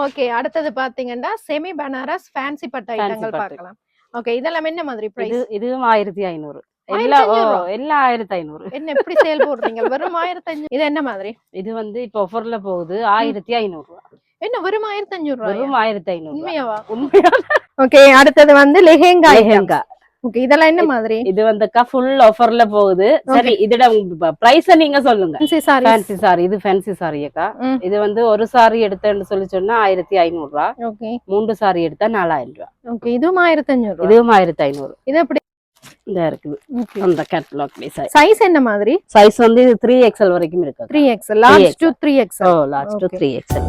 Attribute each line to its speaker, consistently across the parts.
Speaker 1: Okay அடுத்தது பாத்தீங்கன்னா semi Banaras fancy பட்டு ஐட்டங்கள். பார்க்கலாம். ஓகே இதெல்லாம் என்ன மாதிரி
Speaker 2: இது
Speaker 1: பிரைஸ்
Speaker 2: இதுவும் ஆயிரத்தி ஐநூறு. எல்லா ஓ
Speaker 1: 1500?
Speaker 2: எல்லாம் ஆயிரத்தி ஐநூறு.
Speaker 1: என்ன எப்படி சேல் போடுறீங்க? வெறும் ஆயிரத்தி அஞ்சூறு இது என்ன மாதிரி?
Speaker 2: இது வந்து இப்ப ஆஃபர்ல போகுது ஆயிரத்தி ஐநூறு ரூபா.
Speaker 1: என்ன வெறும் ஆயிரத்தி அஞ்சூறு ரூபாய்?
Speaker 2: வெறும் ஆயிரத்தி ஐநூறு
Speaker 1: உண்மையாவா?
Speaker 2: உண்மையா
Speaker 1: ஓகே அடுத்தது வந்து லெஹெங்கா
Speaker 2: லெஹெங்கா
Speaker 1: ஓகே இதெல்லாம் என்ன மாதிரி?
Speaker 2: இது வந்துக்கா ஃபுல் ஆஃபர்ல போகுது. சரி இதோட பிரைஸ் நீங்க சொல்லுங்க.
Speaker 1: ஃபேன்சி சாரி
Speaker 2: இது ஃபேன்சி சாரி அக்கா.
Speaker 1: ம்.
Speaker 2: இது வந்து ஒரு சாரி எடுத்தேன்னு சொல்லி சொன்னா ஆயிரத்தி ஐநூறு ரூபா
Speaker 1: ஓகே
Speaker 2: மூன்று சாரி எடுத்தா நாலாயிரம் ரூபா
Speaker 1: ஓகே இதுவும் ஆயிரத்தி அஞ்சூறு ரூபாய்
Speaker 2: இதுவும் ஆயிரத்தி ஐநூறு.
Speaker 1: இது எப்படி?
Speaker 2: இந்த இருக்குது. அந்த கேட்டலாக் சைஸ்
Speaker 1: சைஸ் என்ன மாதிரி?
Speaker 2: சைஸ் வந்து இது த்ரீ எக்ஸ்எல் வரைக்கும் இருக்கு
Speaker 1: three XL large
Speaker 2: XL.
Speaker 1: Two three XL
Speaker 2: last two. Three XL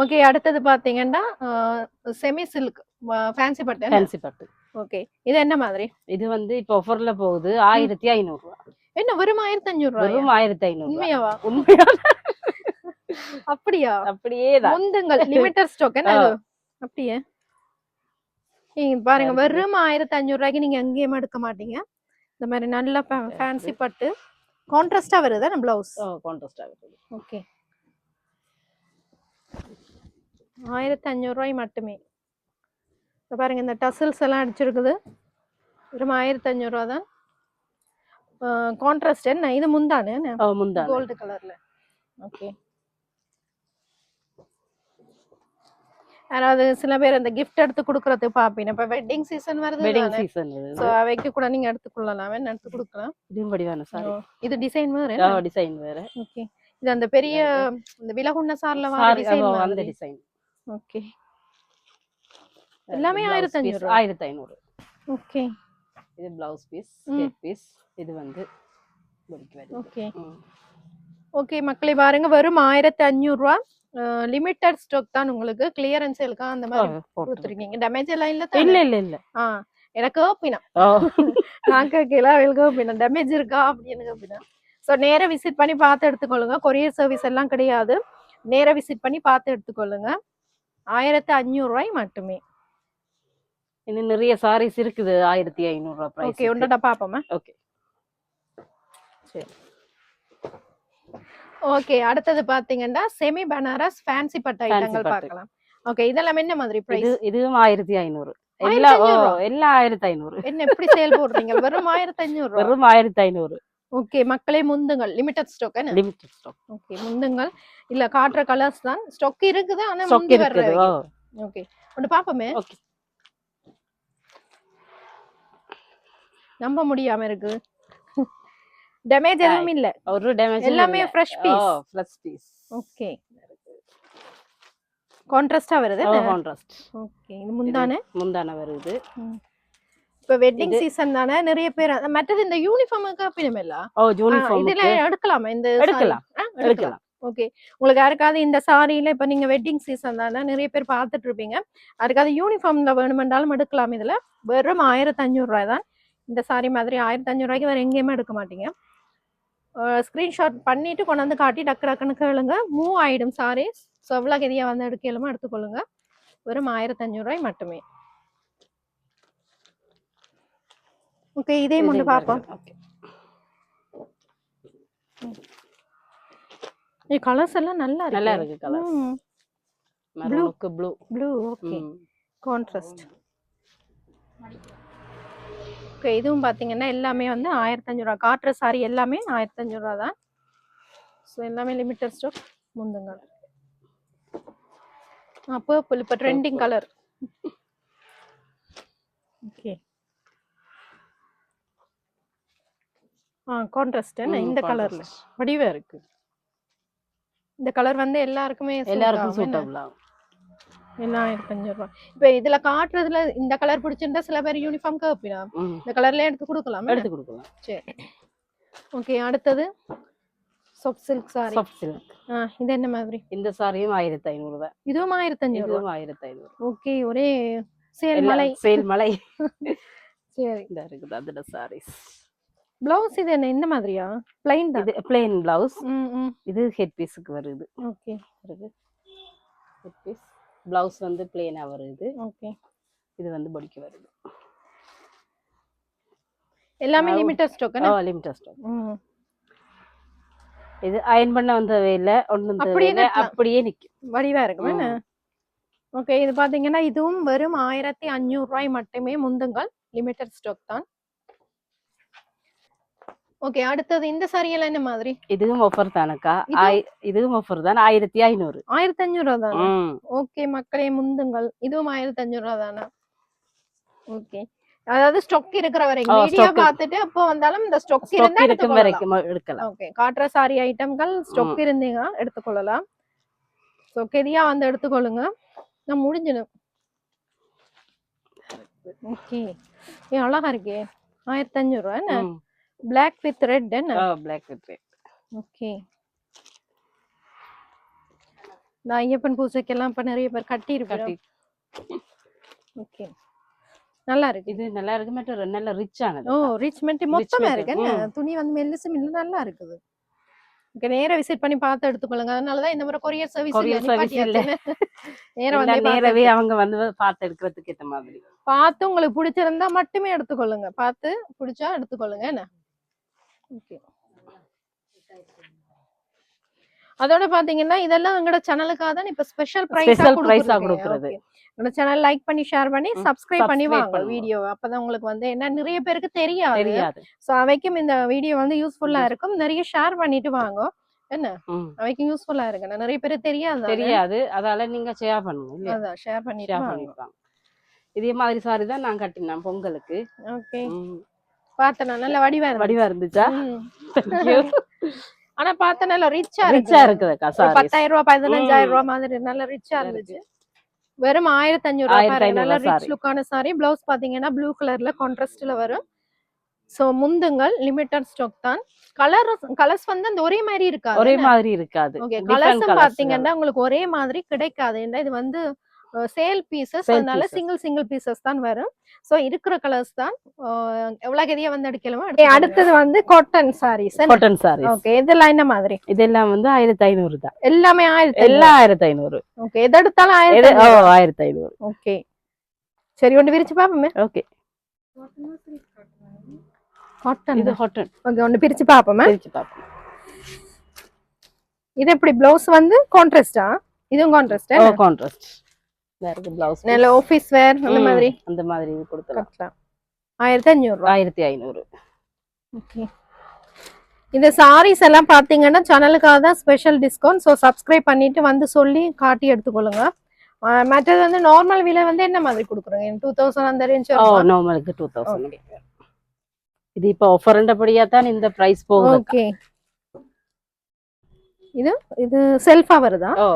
Speaker 1: okay அடுத்தது பாத்தீங்கன்னா செமி சில்க் ஃபேன்சி பட்டு
Speaker 2: ஃபேன்சி பட்டு.
Speaker 1: ஓகே இது என்ன மாதிரி?
Speaker 2: இது வந்து இப்ப ஆஃபர்ல போகுது ஆயிரத்தி ஐநூறு ரூபா.
Speaker 1: என்ன வெறும் ஆயிரத்தி அஞ்சூறு
Speaker 2: வெறும் ஆயிரத்தி ஐநூறு.
Speaker 1: உண்மையாவா?
Speaker 2: உண்மையா?
Speaker 1: அப்படியா?
Speaker 2: அப்படியே
Speaker 1: முந்துங்கள் லிமிட்டட் ஸ்டாக் என்ன? அப்படியே. நீங்க பாருங்க. வெறும் ஆயிரத்தி அஞ்சூறு ரூபாய்க்கு நீங்க எங்கேயுமே எடுக்க மாட்டீங்க. இந்த மாதிரி நல்ல ஃபேன்சி பட்டு. கான்ட்ராஸ்டா வருதா பிளவுஸ்
Speaker 2: ஓ கான்ட்ராஸ்ட் ஆகுது
Speaker 1: ஓகே ஆயிரத்தி அஞ்சூறு ரூபாய் மட்டுமே. இப்ப பாருங்க இந்த டசில்ஸ் எல்லாம் அடிச்சிருக்குது. வெறும் ஆயிரத்தி அஞ்சூறு ரூபா தான் கான்ட்ராஸ்ட் என்ன? இது முந்தானே
Speaker 2: ஓ முந்தான.
Speaker 1: கோல்டு கலர்ல ஓகே யாராவது சில பேர் அந்த கிஃப்ட் எடுத்து கொடுக்கறதுக்கு பாப்பீங்க இப்ப வெட்டிங் சீசன் வருது
Speaker 2: வெட்டிங் சீசன்
Speaker 1: சோ அவைக்கு கூட நீங்க எடுத்துக்கொள்ளலாம் வேணும் எடுத்து கொடுக்கலாம்?
Speaker 2: இதுவும் படிவான சாரி
Speaker 1: இது டிசைன் வேற
Speaker 2: டிசைன் வேற.
Speaker 1: ஓகே இது அந்த பெரிய இந்த விலகுண்ண சார்ல வர டிசைன்
Speaker 2: அந்த டிசைன்
Speaker 1: ஓகே. எல்லாமே 1500 ரூபா.
Speaker 2: ஆயிரத்தி ஐநூறு
Speaker 1: ஓகே.
Speaker 2: இது பிளவுஸ் பீஸ் பீஸ் இது வந்து
Speaker 1: ஓகே. ஓகே மக்களே பாருங்க வெறும் ஆயிரத்தி அஞ்சூறு ரூபா லிமிட்டட் ஸ்டாக் தான் உங்களுக்கு. கிளியரன்ஸ் இருக்கா அந்த மாதிரி. கொடுத்துருக்கீங்க. டேமேஜ் எல்லாம் இல்ல
Speaker 2: இல்ல இல்ல இல்ல.
Speaker 1: ஆ எனக்கு ஓப்பினா நான் கேட்கல அவளுக்கு ஓப்பினா டேமேஜ் இருக்கா அப்படின்னு கேப்பினா ஸோ நேரா விசிட் பண்ணி பார்த்து எடுத்துக்கொள்ளுங்க. கொரியர் சர்வீஸ் எல்லாம் கிடையாது. நேரா விசிட் பண்ணி பார்த்து எடுத்துக்கொள்ளுங்க. ஆயிரத்தி அஞ்சூறு ரூபாய் மட்டுமே.
Speaker 2: இன்னும் நிறைய சாரீஸ் இருக்குது ஆயிரத்தி ஐநூறு ரூபாய் பிரைஸ்
Speaker 1: ஓகே உண்டா பாப்போமா?
Speaker 2: ஓகே. சரி.
Speaker 1: ஓகே அடுத்தது பாத்தீங்கன்னா செமி பனாரஸ் ஃபேன்சி பட்டு ஐட்டங்கள். பார்க்கலாம். ஓகே இதெல்லாம் என்ன மாதிரி
Speaker 2: இது
Speaker 1: பிரைஸ்
Speaker 2: இதுவும் ஆயிரத்தி ஐநூறு.
Speaker 1: 1500
Speaker 2: எல்லாம் ஆயிரத்தி ஐநூறு.
Speaker 1: என்ன எப்படி சேல் போடுறீங்க? வெறும் ஆயிரத்தி ரூபா?
Speaker 2: வெறும் ஆயிரத்தி ஐநூறு.
Speaker 1: ஓகே மக்களே முந்துங்கள். Limited stock
Speaker 2: limited stock
Speaker 1: okay முந்துங்கள். இல்ல காட்டுற கலர்ஸ் தான். ஸ்டாக் இருக்குது ஆனா
Speaker 2: ஸ்டாக் இருக்குது
Speaker 1: ஓகே ஒன்று பாப்போமே?
Speaker 2: ஓகே.
Speaker 1: நம்ப முடியாம இருக்கு. டேமேஜ் எதுவும் இல்ல.
Speaker 2: ஒரு டேமேஜ்
Speaker 1: எல்லாமே fresh piece.
Speaker 2: Fresh piece
Speaker 1: okay. கான்ட்ராஸ்டா வருது
Speaker 2: கான்ட்ராஸ்ட்
Speaker 1: ஓகே இது முந்தானே?
Speaker 2: முந்தான வருது.
Speaker 1: இப்ப வெட்டிங் சீசன் தானே நிறைய பேர் மற்றது இந்த யூனிஃபார்முக்கு அப்பினமில்ல
Speaker 2: ஓ யூனிஃபார்ம்
Speaker 1: இதுல எடுக்கலாமா? இந்த
Speaker 2: எடுக்கலாம்.
Speaker 1: எடுக்கலாம். ஓகே உங்களுக்கு யாருக்காவது இந்த சாரியில இப்ப நீங்க வெட்டிங் சீசன் தானே நிறைய பேர் பார்த்துட்டு இருப்பீங்க. யாருக்காவது யூனிஃபார்ம்ல வேணுமென்றாலும் எடுக்கலாம் இதுல. வெறும் ஆயிரத்தி அஞ்சூறு ரூபாய் தான். இந்த சாரி மாதிரி ஆயிரத்தி அஞ்சூறு ரூபாய்க்கு வேற எங்கேயுமே எடுக்க மாட்டீங்க. ஸ்கிரீன்ஷாட் பண்ணிட்டு கொண்டு வந்து காட்டி டக்கு டக்குன்னு கேளுங்க. மூவ் ஆயிடும் சாரி ஸோ எவ்வளோ கதியா வந்து எடுக்கலுமோ எடுத்துக்கொள்ளுங்க. வெறும் ஆயிரத்தி அஞ்சூறு ரூபாய் மட்டுமே. ஓகே இதே ஒன்று பார்ப்போம்
Speaker 2: ஓகே.
Speaker 1: கலர்ஸ் எல்லாம் நல்லா இருக்கு.
Speaker 2: நல்லா இருக்கு colours மெரூனுக்கு blue
Speaker 1: blue okay contrast okay இதுவும் பார்த்தீங்கன்னா எல்லாமே வந்து ஆயிரத்தஞ்சு ரூபா. காட்டுற சாரி எல்லாமே ஆயிரத்தஞ்சு ரூபா தான். ஸோ எல்லாமே லிமிட்டட் ஸ்டாக் முந்துங்க. ஆ பர்பிள் இப்போ ட்ரெண்டிங் கலர் ஓகே கான்ட்ராஸ்ட் இந்த கலர்ல வடிவா இருக்கு. இந்த கலர் வந்து எல்லாருக்குமே
Speaker 2: எல்லாருக்கும்? சூட்டபிள் ஆகும்
Speaker 1: எல்லாம் ஆயிரத்தஞ்சு ரூபா இப்போ இதுல காட்டுறதுல இந்த கலர் பிடிச்சிருந்தா சில பேர் யூனிஃபார்ம் கேப்பினா
Speaker 2: ம்.
Speaker 1: இந்த கலர்ல எடுத்து கொடுக்கலாம்
Speaker 2: எடுத்து கொடுக்கலாம்.
Speaker 1: சரி. ஓகே அடுத்தது. Soft silk sari
Speaker 2: soft silk
Speaker 1: ஆ இது என்ன மாதிரி?
Speaker 2: இந்த சாரியும் ஆயிரத்தி ஐநூறு தான்.
Speaker 1: இதுவும் ஆயிரத்தஞ்சு ரூபா
Speaker 2: இதுவும் ஆயிரத்தி ஐநூறு.
Speaker 1: ஓகே ஒரே சேல் மலை
Speaker 2: சேல் மலை
Speaker 1: சரி.
Speaker 2: இந்த இருக்குது அதோட சாரீஸ்
Speaker 1: பிளவுஸ் இது என்ன இந்த மாதிரியா? பிளைன்
Speaker 2: இது பிளெயின் பிளவுஸ் இது ஹெட் பீஸுக்கு வருது.
Speaker 1: ஓகே
Speaker 2: வருது. ஹெட் பீஸ் பிளவுஸ் வந்து பிளெயினா வருது.
Speaker 1: ஓகே
Speaker 2: இது வந்து பொடிக்கு வருது.
Speaker 1: எல்லாமே
Speaker 2: ஆ,
Speaker 1: லிமிட்டட் ஸ்டாக்
Speaker 2: ஓ லிமிட்டட் ஸ்டாக் இது அயன் பண்ண வந்தவே இல்ல ஒண்ணும்
Speaker 1: அப்படியே.
Speaker 2: அப்படியே நிக்கும்.
Speaker 1: வடிவா இருக்கும் என்ன. ஓகே இது பாத்தீங்கன்னா இதுவும் வெறும் ஆயிரத்தி அஞ்சூறு ரூபாய் மட்டுமே முந்துங்கள் லிமிட்டட் ஸ்டாக் தான். ஓகே அடுத்தது இந்த சாரியெல்லாம் என்ன மாதிரி?
Speaker 2: இதுவும் ஆஃபர் தானக்கா. இதுவும் ஆஃபர் தான்? ஆயிரத்தி ஐநூறு.
Speaker 1: ஆயிரத்தி அஞ்சூறு ரூபா தானே ஓகே மக்களே முந்துங்கள். இதுவும் ஆயிரத்தி அஞ்சூறு ரூபா தானே? ஓகே. அதாவது ஸ்டாக் இருக்கிற வரைக்கும். Video
Speaker 2: stock.
Speaker 1: பார்த்துட்டு அப்போ வந்தாலும் இந்த ஸ்டாக் இருந்தா
Speaker 2: இருக்கும் வரைக்கும் எடுக்கலாம்.
Speaker 1: ஓகே காட்டுற சாரி ஐட்டம்கள் ஸ்டாக் இருந்தீங்க எடுத்துக்கொள்ளலாம். ஸோ கெதியா வந்து எடுத்துக்கொள்ளுங்க. நான் முடிஞ்சிடும் ஓகே. ஏ அழகா இருக்கே. ஆயிரத்தி அஞ்சூறு ரூபா என்ன. பிளாக் வித் ரெட்
Speaker 2: ஓ பிளாக் வித் ரெட்
Speaker 1: ஓகே நான் ஐயப்பன் பூஜைக்கெல்லாம் இப்ப நிறைய பேர் கட்டி
Speaker 2: கட்டி
Speaker 1: ஓகே நல்லா இருக்கு.
Speaker 2: இது நல்லா இருக்கு மற்றும் நல்ல ரிச் ஆனது.
Speaker 1: ஓ ரிச்மெண்ட் மொத்தமா
Speaker 2: material,
Speaker 1: இருக்கு. துணி வந்து மெல்லிசு மில்ல நல்லா இருக்குது. ஓகே நேரா விசிட் பண்ணி பார்த்து எடுத்துக்கொள்ளுங்க. அதனாலதான் இந்த முறை கொரியர் சர்வீஸ்
Speaker 2: Courier service இல்ல.
Speaker 1: நேரா வந்து
Speaker 2: நேரவே அவங்க வந்து பார்த்து எடுக்கிறதுக்கு ஏத்த மாதிரி.
Speaker 1: பார்த்து உங்களுக்கு பிடிச்சிருந்தா மட்டுமே எடுத்துக்கொள்ளுங்க. பார்த்து பிடிச்சா எடுத்துக்கொள்ளுங்க என்ன? ஓகே அதோட பாத்தீங்கன்னா இதெல்லாம் எங்களோட சேனலுக்காக தான் இப்ப ஸ்பெஷல் பிரைஸ்
Speaker 2: ஆ கொடுக்கறது.
Speaker 1: எங்களோட சேனல் லைக் பண்ணி ஷேர் பண்ணி சப்ஸ்கிரைப் பண்ணி வாங்க. வீடியோ அப்பதான் உங்களுக்கு வந்து என்ன நிறைய பேருக்கு தெரியாது. சோ அவைக்கும் இந்த வீடியோ வந்து யூஸ்ஃபுல்லா இருக்கும். நிறைய ஷேர் பண்ணிட்டு வாங்க.
Speaker 2: ம்.
Speaker 1: அவைக்கும் யூஸ்ஃபுல்லா இருக்கு. நிறைய பேர் தெரியாது?
Speaker 2: தெரியாது. அதால நீங்க ஷேர் பண்ணுங்க
Speaker 1: அதான் ஷேர் பண்ணிட்டு
Speaker 2: ஷேர் பண்ணிருப்பாங்க இதே மாதிரி சாரி தான் நான் கட்டினேன் பொங்கலுக்கு.
Speaker 1: ஓகே. பார்த்தேன் நல்ல வடிவா.
Speaker 2: வடிவா இருந்துச்சா
Speaker 1: ம்.
Speaker 2: Thank you.
Speaker 1: ஆனா பார்த்த நல்ல ரிச்சா
Speaker 2: ரிச்சா
Speaker 1: இருக்கு
Speaker 2: இருக்குதுக்கா
Speaker 1: ஒரு
Speaker 2: சாரி
Speaker 1: பத்தாயிரம் ரூபாய் பதினஞ்சாயிரம். ரூபாய் மாதிரி நல்ல ரிச்சா. இருந்துச்சு வெறும் ஆயிரத்தி அஞ்சூறு ரூபாய். நல்ல ரிச். லுக்கான சாரி பிளவுஸ் பாத்தீங்கன்னா ப்ளூ கலர்ல கான்ட்ராஸ்ட்ல வரும் சோ முந்துங்கள் லிமிட்டட் ஸ்டாக் தான் கலர் கலர்ஸ் வந்து அந்த ஒரே மாதிரி இருக்காது
Speaker 2: ஒரே மாதிரி இருக்காது
Speaker 1: ஓகே கலர்ஸ் பாத்தீங்கன்னா உங்களுக்கு ஒரே மாதிரி கிடைக்காது ஏன்னா இது வந்து சேல் பீசஸ் அதனால
Speaker 2: pieces.
Speaker 1: சிங்கிள் சிங்கிள் பீசஸ் தான் வரும். சோ இருக்கிற கலர்ஸ் தான். எவ்வளவு கதியா வந்து எடுக்கலாமோ அடுத்தது வந்து cotton sarees
Speaker 2: cotton sari
Speaker 1: okay இதெல்லாம் என்ன மாதிரி?
Speaker 2: இதெல்லாம் வந்து ஆயிரத்தி ஐநூறு தான்.
Speaker 1: எல்லாமே ஆயிரத்தி
Speaker 2: எல்லாம் ஆயிரத்தி ஐநூறு.
Speaker 1: ஓகே எது எடுத்தாலும் ஆயிரத்தி
Speaker 2: ஓ ஆயிரத்தி ஐநூறு.
Speaker 1: ஓகே சரி ஒன்று விரிச்சு பாப்போமே.
Speaker 2: ஓகே
Speaker 1: காட்டன்
Speaker 2: இது ஹாட்டன்
Speaker 1: ஓகே ஒன்று பிரிச்சு பாப்போமே.
Speaker 2: பிரிச்சு பார்ப்போம்
Speaker 1: இது எப்படி பிளவுஸ் வந்து கான்ட்ராஸ்டா இதுவும் கான்ட்ராஸ்ட்
Speaker 2: ஓ கான்ட்ராஸ்ட் இருக்கு பிளவுஸ்
Speaker 1: நல்ல ஆபீஸ் வேர் அந்த மாதிரி?
Speaker 2: அந்த மாதிரி கொடுக்கலாம்.
Speaker 1: கட்டலாம் ஆயிரத்தி அஞ்சூறு ரூபா.
Speaker 2: ஆயிரத்தி ஐநூறு.
Speaker 1: ஓகே இந்த சாரீஸ் எல்லாம் பாத்தீங்கன்னா சேனலுக்காக தான் ஸ்பெஷல் டிஸ்கவுண்ட் ஸோ சப்ஸ்கிரைப் பண்ணிட்டு வந்து சொல்லி காட்டி எடுத்துக்கொள்ளுங்க. மற்றது வந்து நார்மல் விலை வந்து என்ன மாதிரி கொடுக்குறீங்க? டூ தௌசண்ட் அந்த ரேஞ்ச்
Speaker 2: நார்மலுக்கு டூ தௌசண்ட் இது இப்போ ஆஃபர்ன்றபடியா தான் இந்த பிரைஸ் போகுது.
Speaker 1: ஓகே இது இது செல்ஃபா வருதா?
Speaker 2: ஓ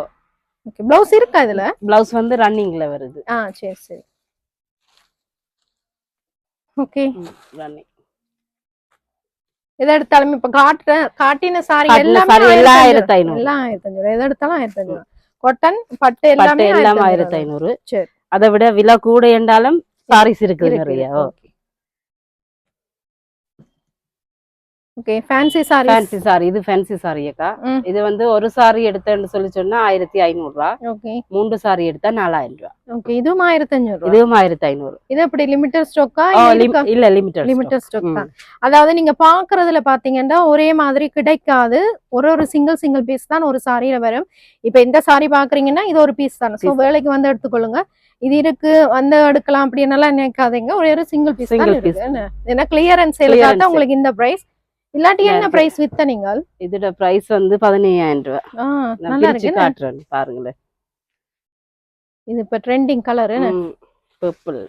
Speaker 1: ஓகே ப்ளவுஸ் இருக்கா இதுல?
Speaker 2: பிளவுஸ் வந்து ரன்னிங்ல வருது.
Speaker 1: ஆ சரி சரி. ஓகே
Speaker 2: ரன்னிங்
Speaker 1: எதை எடுத்தாலும் இப்ப காட்டுற காட்டின சாரி எல்லாமே
Speaker 2: எல்லாம்
Speaker 1: ஆயிரத்தி
Speaker 2: ஐநூறு.
Speaker 1: எல்லாம் ஆயிரத்தி அஞ்சூறு எதை எடுத்தாலும் ஆயிரத்தி அஞ்சூறு கொட்டன் பட்டு எல்லாமே
Speaker 2: எல்லாம் ஆயிரத்தி
Speaker 1: ஐநூறு.
Speaker 2: ஐநூறு.
Speaker 1: சரி.
Speaker 2: அதை விட விலை கூட என்றாலும் சாரீஸ் இருக்குது நிறைய.
Speaker 1: Okay fancy sari
Speaker 2: fancy sari இது ஃபேன்சி சாரி அக்கா. இது வந்து ஒரு சாரி எடுத்தேன்னு சொல்லி சொன்னா ஆயிரத்தி ஐநூறு ரூபா
Speaker 1: ஓகே
Speaker 2: மூன்று சாரி எடுத்தா நாலாயிரம் ரூபா
Speaker 1: ஓகே இதுவும் ஆயிரத்தி அஞ்சூறு
Speaker 2: இதுவும் ஆயிரத்தி ஐநூறு
Speaker 1: இது எப்படி லிமிட்டட் ஸ்டாக்கா
Speaker 2: இல்ல லிமிட்டட்
Speaker 1: லிமிட்டட் ஸ்டாக் தான். அதாவது நீங்க பாக்குறதுல பாத்தீங்கன்னா ஒரே மாதிரி கிடைக்காது. ஒரு ஒரு சிங்கிள் சிங்கிள் பீஸ் தான் ஒரு சாரியில வரும். இப்ப இந்த சாரி பாக்குறீங்கன்னா இது ஒரு பீஸ் தான். So
Speaker 2: Piece.
Speaker 1: வேலைக்கு வந்து எடுத்துக்கொள்ளுங்க. இது இருக்கு வந்து எடுக்கலாம் அப்படின்னு நினைக்காதீங்க. ஒரே ஒரு சிங்கிள் பீஸ் தான் இருக்கு? ஏன்னா கிளியரன்ஸ் உங்களுக்கு இந்த பிரைஸ் இல்லாட்டி என்ன. பிரைஸ் வித்த நீங்கள்?
Speaker 2: இதோட பிரைஸ் வந்து பதினையாயிரம் ரூபா.
Speaker 1: ஆ,
Speaker 2: நான்
Speaker 1: நல்லா இருக்கு?
Speaker 2: காட்டுறேன் பாருங்களேன்.
Speaker 1: இது இப்ப trending colour
Speaker 2: purple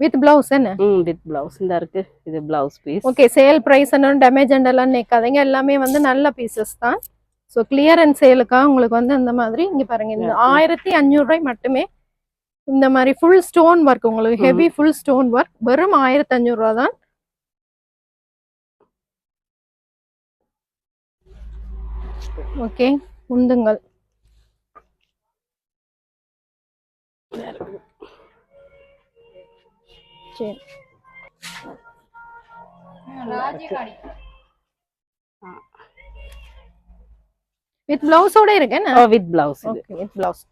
Speaker 1: with blouse என்ன?
Speaker 2: ம் வித் பிளவுஸ் இந்த இருக்கு இது blouse piece
Speaker 1: okay sale price என்ன டேமேஜ் எல்லாம் நினைக்காதீங்க எல்லாமே வந்து நல்ல பீசஸ் தான். ஸோ கிளியரன்ஸ் சேலுக்காக உங்களுக்கு வந்து இந்த மாதிரி இங்க பாருங்க இந்த. ஆயிரத்தி அஞ்சூறு ரூபாய் மட்டுமே இந்த மாதிரி ஃபுல் ஸ்டோன் ஒர்க் உங்களுக்கு. ஹெவி ஃபுல் ஸ்டோன் ஒர்க் வெறும் ஆயிரத்தி அஞ்சூறு ரூபா தான். ஓகே உந்துங்கள். சரி. வித் பிளவுஸோட இருக்கு என்ன?
Speaker 2: With blouse
Speaker 1: with blouse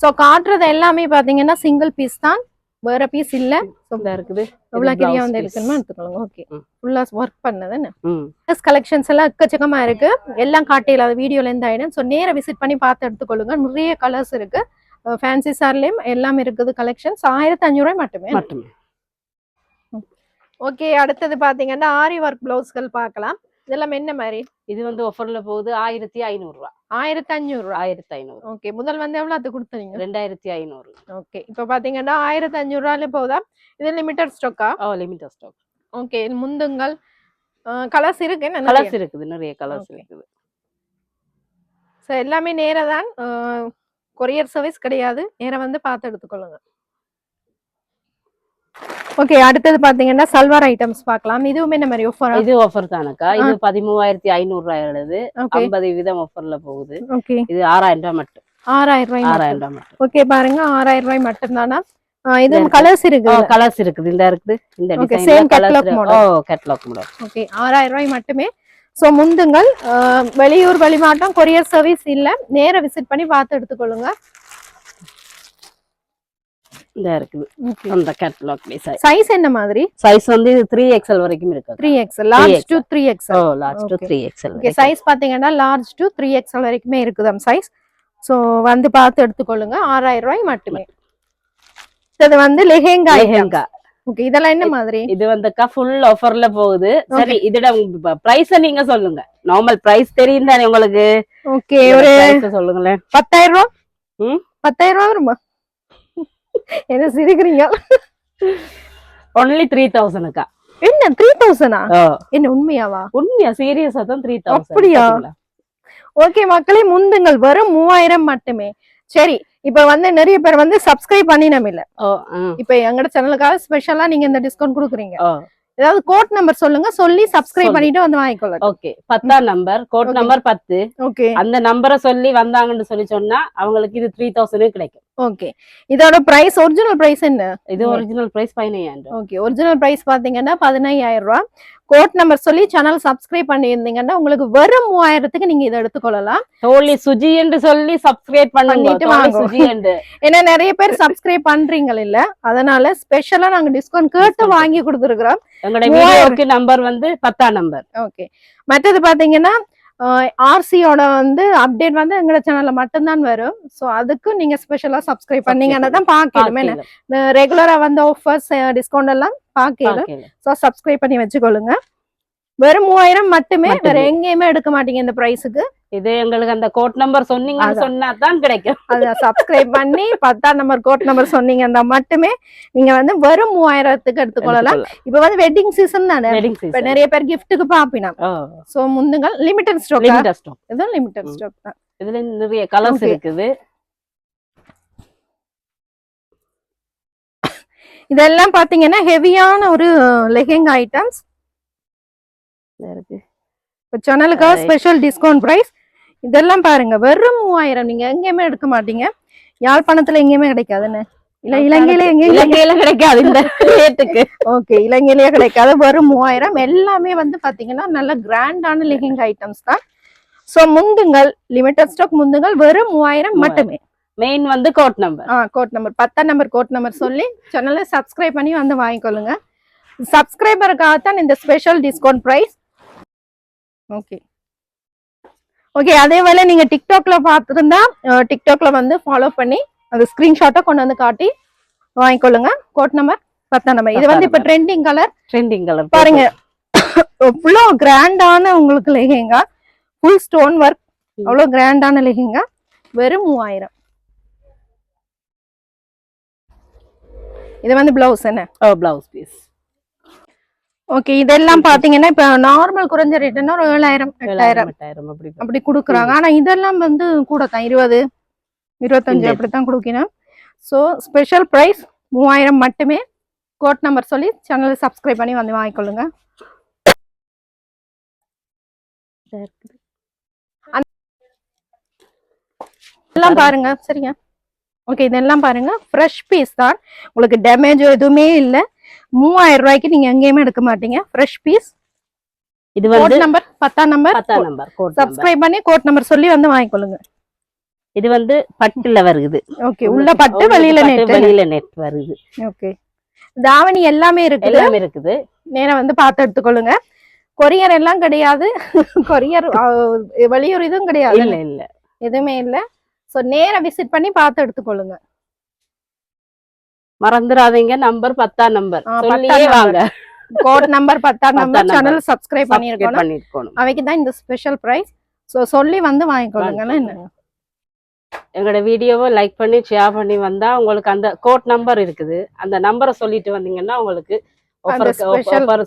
Speaker 1: so காட்டுறது எல்லாமே பாத்தீங்கன்னா சிங்கிள் பீஸ் தான். வேற பீஸ் இல்ல.
Speaker 2: இந்த இருக்குது.
Speaker 1: எவ்வளவு கிரியா வந்து. இருக்குன்னு எடுத்துக்கோங்க. ஓகே. ஃபுல்லா ஒர்க் பண்ணது என்ன?
Speaker 2: ம்.
Speaker 1: கலெக்ஷன்ஸ் எல்லாம் எக்கச்சக்கமா இருக்கு. எல்லாம் காட்டையில அது வீடியோல இருந்து ஆயிடும். ஸோ நேர விசிட் பண்ணி பார்த்து எடுத்துக்கொள்ளுங்க. நிறைய கலர்ஸ் இருக்கு. ஃபேன்சி சார்லயும் எல்லாம் இருக்குது கலெக்ஷன்ஸ் ஆயிரத்தி அஞ்சூறு ரூபாய் மட்டுமே.
Speaker 2: மட்டுமே
Speaker 1: ஓகே அடுத்தது பாத்தீங்கன்னா ஆரி ஒர்க் பிளவுஸ்கள் பார்க்கலாம். இதெல்லாம் என்ன மாதிரி?
Speaker 2: இது வந்து ஆஃபர்ல போகுது ஆயிரத்தி ஐநூறு ரூபா
Speaker 1: ஆயிரத்தி அஞ்சூறு
Speaker 2: ஆயிரத்தி ஐநூறு
Speaker 1: ஓகே முதல் வந்து எவ்வளவு அது கொடுத்தீங்க?
Speaker 2: ரெண்டாயிரத்தி ஐநூறு.
Speaker 1: ஓகே இப்போ பாத்தீங்கன்னா ஆயிரத்தி ரூபாயில போதா? இது லிமிட்டட் ஸ்டாக்கா
Speaker 2: ஓ லிமிட் ஸ்டாக்
Speaker 1: ஓகே முந்துங்கள் கலர்ஸ் இருக்கு
Speaker 2: கலர்ஸ் இருக்குது நிறைய கலர்ஸ். இருக்குது.
Speaker 1: ஸோ எல்லாமே நேரா தான் கொரியர் சர்வீஸ் கிடையாது. நேரா வந்து பார்த்து எடுத்துக்கொள்ளுங்க. ஓகே அடுத்தது பாத்தீங்கன்னா சல்வார் ஐட்டம்ஸ் பார்க்கலாம். இதுவுமே இந்த மாதிரி ஆஃபர்
Speaker 2: இது ஆஃபர் தானக்கா? இது பதிமூவாயிரத்தி ஐநூறு ரூபாய் ஐம்பது வீதம் ஆஃபர்ல போகுது. இது ஆறாயிரம் ரூபாய் மட்டும்.
Speaker 1: ஆறாயிரம் ரூபாய்
Speaker 2: ஆறாயிரம் ரூபாய் மட்டும்.
Speaker 1: ஓகே பாருங்க. ஆறாயிரம் ரூபாய் மட்டும்தானா? ஆஹ் இது கலர்ஸ் இருக்கு
Speaker 2: கலர்ஸ் இருக்குது. இந்த இருக்குது. இந்த
Speaker 1: catalog
Speaker 2: கலர்ஸ்
Speaker 1: model.
Speaker 2: ஓ மாடல்
Speaker 1: ஓகே ஆறாயிரம் ரூபாய் மட்டுமே. ஸோ முந்துங்கள் வெளியூர் வெளிமாட்டம் கொரியர் சர்வீஸ் இல்ல. நேர விசிட் பண்ணி பார்த்து எடுத்துக்கொள்ளுங்க.
Speaker 2: இந்த இருக்குது. அந்த கேட்லாக் டிசைன்
Speaker 1: சைஸ் என்ன மாதிரி?
Speaker 2: சைஸ் வந்து த்ரீ எக்ஸ்எல் வரைக்கும் இருக்கு
Speaker 1: three XL large. Two three
Speaker 2: ஓ
Speaker 1: XL
Speaker 2: last
Speaker 1: Okay.
Speaker 2: Three XL
Speaker 1: okay size பாத்தீங்கன்னா லார்ஜ் டு த்ரீ எக்ஸ்எல் வரைக்குமே இருக்குதாம் சைஸ் ஸோ வந்து பார்த்து எடுத்துக்கொள்ளுங்க. ஆறாயிரம் ரூபாய் மட்டுமே. இது வந்து லெஹெங்கா
Speaker 2: லெஹெங்கா.
Speaker 1: ஓகே இதெல்லாம் என்ன மாதிரி?
Speaker 2: இது வந்துக்கா ஃபுல் ஆஃபர்ல போகுது. சரி இதோட பிரைஸ் நீங்க சொல்லுங்க. நார்மல் பிரைஸ் தெரியும் தானே உங்களுக்கு
Speaker 1: ஓகே ஒரு
Speaker 2: சொல்லுங்களேன்.
Speaker 1: பத்தாயிரம் ரூபா?
Speaker 2: ம்?
Speaker 1: பத்தாயிரம் ரூபா வருமா? என்ன சிரிக்கிறீங்க?
Speaker 2: ஒன்லி த்ரீ தௌசண்ட்க்கா
Speaker 1: என்ன த்ரீ தௌசண்டா என்ன உண்மையாவா?
Speaker 2: உண்மையா சீரியஸா தான் த்ரீ
Speaker 1: அப்படியா?
Speaker 2: தௌசண்ட்
Speaker 1: ஓகே மக்களே முந்துங்கள். வெறும் மூவாயிரம் மட்டுமே. சரி இப்ப வந்து நிறைய பேர் வந்து சப்ஸ்கிரைப் பண்ணினோம் இல்ல. இப்ப எங்கட சேனலுக்காக ஸ்பெஷலா நீங்க இந்த டிஸ்கவுண்ட் கொடுக்குறீங்க. ஏதாவது கோட் நம்பர் சொல்லுங்க சொல்லி சப்ஸ்கிரைப். பண்ணிட்டு வந்து வாங்கிக்கொள்ளலாம்
Speaker 2: ஓகே பத்தாம் நம்பர் கோட். நம்பர் பத்து.
Speaker 1: ஓகே
Speaker 2: அந்த நம்பரை சொல்லி வந்தாங்கன்னு சொல்லி சொன்னா அவங்களுக்கு இது த்ரீ தௌசண்ட் கிடைக்கும்.
Speaker 1: ஓகே இதோட பிரைஸ் ஒரிஜினல் பிரைஸ் என்ன?
Speaker 2: இது. ஒரிஜினல் பிரைஸ் பதினையாயிரம்
Speaker 1: ஓகே ஒரிஜினல் பிரைஸ் பாத்தீங்கன்னா பதினையாயிரம் ரூபாய். கோட் நம்பர் சொல்லி சேனல் சப்ஸ்கிரைப் பண்ணியிருந்தீங்கன்னா உங்களுக்கு வெறும் மூவாயிரத்துக்கு நீங்க இதை எடுத்துக்கொள்ளலாம்.
Speaker 2: தோழி சுஜி என்று சொல்லி சப்ஸ்கிரைப்
Speaker 1: பண்ணிட்டு வாங்க.
Speaker 2: சுஜி என்று.
Speaker 1: ஏன்னா நிறைய பேர் சப்ஸ்கிரைப் பண்றீங்க இல்ல. அதனால ஸ்பெஷலா நாங்க டிஸ்கவுண்ட் கேட்டு. வாங்கி கொடுத்துருக்கிறோம்.
Speaker 2: எங்களுடைய நம்பர் வந்து பத்தாம் நம்பர்
Speaker 1: ஓகே மற்றது பாத்தீங்கன்னா ஆர்சியோட வந்து அப்டேட் வந்து எங்களோட சேனல்ல மட்டும்தான் வரும். சோ அதுக்கு நீங்க ஸ்பெஷலா சப்ஸ்கிரைப் பண்ணீங்கன்னா தான் பாக்கலுமே ரெகுலரா வந்த ஆஃபர்ஸ் டிஸ்கவுண்ட் எல்லாம் பாக்கல ஸோ சப்ஸ்கிரைப் பண்ணி வச்சுக்கொள்ளுங்க. வெறும் மூவாயிரம் மட்டுமே வேற. எங்கேயுமே எடுக்க மாட்டீங்க இந்த பிரைஸுக்கு
Speaker 2: இது எங்களுக்கு அந்த கோட் நம்பர் சொன்னீங்கன்னு. சொன்னா தான் கிடைக்கும்.
Speaker 1: அதை சப்ஸ்கிரைப் பண்ணி பத்தாம் நம்பர் கோட் நம்பர் சொன்னீங்கன்னா மட்டுமே நீங்க வந்து வெறும் மூவாயிரத்துக்கு எடுத்துக்கொள்ளலாம். இப்ப வந்து வெட்டிங் சீசன் தானே? இப்ப நிறைய பேர் கிஃப்ட்டுக்கு பாப்பினாம்.
Speaker 2: ஓ
Speaker 1: சோ முந்துங்கள் லிமிடெட் ஸ்டாக்
Speaker 2: லிமிட் ஸ்டாக்
Speaker 1: இதுவும் லிமிடெட். ஸ்டாக் தான்.
Speaker 2: இதுல நிறைய கலர்ஸ். இருக்குது.
Speaker 1: இதெல்லாம் பாத்தீங்கன்னா ஹெவியான ஒரு லெஹெங்கா ஐட்டம்ஸ்
Speaker 2: இருக்கு.
Speaker 1: இப்போ சேனலுக்காக. ஸ்பெஷல் டிஸ்கவுண்ட் பிரைஸ் இதெல்லாம் பாருங்க வெறும் மூவாயிரம். நீங்க எங்கேயுமே எடுக்க மாட்டீங்க. யாழ்ப்பாணத்துல எங்கேயுமே கிடைக்காதுன்னு. இல்ல இலங்கையில எங்கேயும்
Speaker 2: இலங்கையில கிடைக்காது இந்த ரேட்டுக்கு
Speaker 1: ஓகே இலங்கையிலேயே கிடைக்காது. வெறும் மூவாயிரம். எல்லாமே வந்து பாத்தீங்கன்னா நல்ல கிராண்டான லெஹிங்கா ஐட்டம்ஸ் தான். சோ முந்துங்கள் லிமிடெட் ஸ்டாக் முந்துங்கள் வெறும் மூவாயிரம் மட்டுமே.
Speaker 2: மெயின் வந்து கோட் நம்பர்
Speaker 1: ஆ கோட் நம்பர் பத்தாம் நம்பர் கோட் நம்பர் சொல்லி சேனலை சப்ஸ்கிரைப் பண்ணி வந்து வாங்கிக்கொள்ளுங்க. சப்ஸ்கிரைபருக்காக தான் இந்த special discount price okay okay அதே வேளை நீங்க டிக்டாக்ல பார்த்துருந்தா டிக்டாக்ல வந்து ஃபாலோ பண்ணி அந்த ஸ்கிரீன்ஷாட்டை கொண்டு வந்து காட்டி வாங்கிக்கொள்ளுங்க. கோட் நம்பர் பத்தாம் நம்பர் இது வந்து இப்ப ட்ரெண்டிங் கலர்
Speaker 2: ட்ரெண்டிங் கலர்
Speaker 1: பாருங்க. எவ்வளோ கிராண்டான உங்களுக்கு லெஹெங்கா ஃபுல் ஸ்டோன் ஒர்க். அவ்வளோ கிராண்டான லெஹெங்கா வெறும் மூவாயிரம். இது வந்து பிளவுஸ் என்ன?
Speaker 2: ஓ பிளவுஸ் பீஸ்
Speaker 1: ஓகே இதெல்லாம் பாத்தீங்கன்னா இப்ப நார்மல் குறைஞ்ச ரேட்னா ஒரு ஏழாயிரம் எட்டாயிரம்.
Speaker 2: அப்படி
Speaker 1: அப்படி கொடுக்குறாங்க. ஆனா இதெல்லாம் வந்து கூட தான் இருபது இருபத்தஞ்சு அப்படித்தான் கொடுக்கணும் ஸோ ஸ்பெஷல் ப்ரைஸ் மூவாயிரம் மட்டுமே. கோட் நம்பர் சொல்லி சேனலை சப்ஸ்கிரைப் பண்ணி வந்து வாங்கிக்கொள்ளுங்க. எல்லாம் பாருங்க சரிங்க. ஓகே இதெல்லாம் பாருங்க. ஃப்ரெஷ் பீஸ் தான். உங்களுக்கு டேமேஜ் எதுவுமே இல்லை. மூவாயிரம் ரூபாய்க்கு நீங்க எங்கேயுமே எடுக்க மாட்டீங்க. ஃப்ரெஷ் பீஸ்
Speaker 2: இது வந்து
Speaker 1: நம்பர் பத்தாம் நம்பர்
Speaker 2: பத்தாம் நம்பர்
Speaker 1: சப்ஸ்கிரைப் பண்ணி கோட் நம்பர் சொல்லி வந்து வாங்கிக்கொள்ளுங்க.
Speaker 2: இது வந்து பட்டுல வருது.
Speaker 1: ஓகே உள்ள பட்டு வெளியில நெட்
Speaker 2: வெளியில நெட் வருது.
Speaker 1: ஓகே தாவணி எல்லாமே இருக்குது.
Speaker 2: எல்லாமே இருக்குது.
Speaker 1: நேரா வந்து பார்த்து எடுத்துக்கொள்ளுங்க. கொரியர் எல்லாம் கிடையாது. கொரியர் வெளியூர் இதுவும் கிடையாது.
Speaker 2: இல்ல இல்ல.
Speaker 1: எதுவுமே இல்ல. சோ நேரா விசிட் பண்ணி பார்த்து எடுத்துக்கொள்ளுங்க.
Speaker 2: மறந்துடாதீங்க நம்பர் பத்தாம் நம்பர் சொல்லியே வாங்க.
Speaker 1: கோட் நம்பர் பத்தாம் நம்பர் சேனல். சப்ஸ்கிரைப்
Speaker 2: Subscribe
Speaker 1: பண்ணிருக்கணும். அவைக்கு தான் இந்த ஸ்பெஷல் பிரைஸ் சோ சொல்லி வந்து வாங்கிக்கொள்ளுங்க. என்ன?
Speaker 2: எங்களோட வீடியோவை லைக் பண்ணி ஷேர் பண்ணி வந்தா உங்களுக்கு அந்த கோட் நம்பர் இருக்குது. அந்த நம்பரை சொல்லிட்டு வந்தீங்கன்னா உங்களுக்கு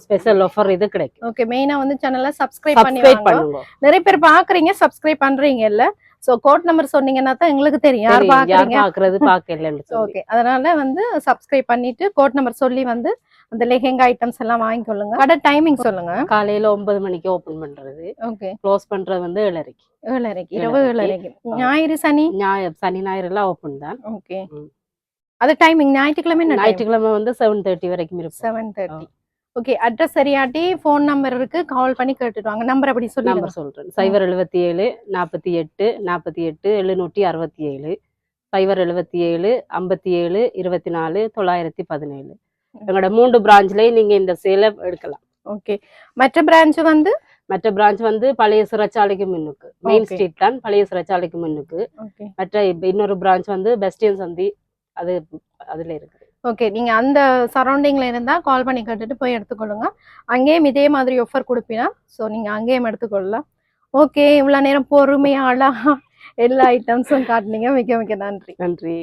Speaker 2: ஸ்பெஷல் ஆஃபர் இது கிடைக்கும்.
Speaker 1: ஓகே மெயினா வந்து சேனலை சப்ஸ்கிரைப் பண்ணி நிறைய பேர் பாக்குறீங்க சப்ஸ்கிரைப் பண்றீங்க இல்ல சோ கோட் நம்பர் சொன்னீங்கன்னா தான் எங்களுக்கு தெரியும். யார் பாக்குறீங்க?
Speaker 2: பாக்குறது சொல்லி.
Speaker 1: ஓகே அதனால வந்து சப்ஸ்கிரைப் பண்ணிட்டு கோட் நம்பர் சொல்லி வந்து அந்த லெஹெங்கா ஐட்டம்ஸ் எல்லாம் வாங்கிக்கொள்ளுங்க. கடை டைமிங் சொல்லுங்க.
Speaker 2: காலையில ஒன்பது மணிக்கு ஓபன் பண்றது.
Speaker 1: ஓகே
Speaker 2: க்ளோஸ் பண்றது வந்து ஏழரைக்கு.
Speaker 1: ஏழரைக்கு. இரவு
Speaker 2: ஏழரைக்கு.
Speaker 1: ஞாயிறு சனி?
Speaker 2: ஞாயிறு சனி ஞாயிறு எல்லாம் ஓபன் தான்.
Speaker 1: ஓகே. அது டைமிங் ஞாயிற்றுக்கிழமை
Speaker 2: ஞாயிற்றுக்கிழமை வந்து செவன் தேர்ட்டி வரைக்கும் இருக்கும்.
Speaker 1: செவன் தேர்ட்டி ஓகே அட்ரஸ் சரியாட்டி ஃபோன் நம்பர் இருக்கு கால் பண்ணி கேட்டுட்டு வாங்க. நம்பர் அப்படி சொல்லுங்க
Speaker 2: நம்பர் சொல்றேன். சைபர் எழுபத்தி ஏழு நாற்பத்தி எட்டு நாற்பத்தி எட்டு எழுநூற்றி அறுபத்தி ஏழு. சைபர் எழுபத்தி ஏழு ஐம்பத்தி ஏழு இருபத்தி நாலு தொள்ளாயிரத்தி பதினேழு. எங்களோட மூன்று பிரான்ச்லயும் நீங்க இந்த சேலை எடுக்கலாம்.
Speaker 1: ஓகே மற்ற பிரான்ச் வந்து?
Speaker 2: மற்ற பிரான்ச் வந்து பழைய சிறைச்சாலைக்கு முன்னுக்கு. மெயின். ஸ்ட்ரீட் தான் பழைய சிறைச்சாலைக்கு முன்னுக்கு. மற்ற இன்னொரு பிரான்ச் வந்து பெஸ்டியன் சந்தி அது அதுல இருக்குது.
Speaker 1: ஓகே நீங்க அந்த சரௌண்டிங்ல இருந்தா கால் பண்ணி கேட்டுட்டு போய் எடுத்துக்கொள்ளுங்க. அங்கேயும் இதே மாதிரி ஆஃபர் கொடுப்பீனா ஸோ நீங்க அங்கேயும் எடுத்துக்கொள்ளலாம். ஓகே இவ்வளவு நேரம் பொறுமையாக எல்லா ஐட்டம்ஸும் காட்டுனீங்க. மிக்க மிக்க நன்றி.
Speaker 2: நன்றி.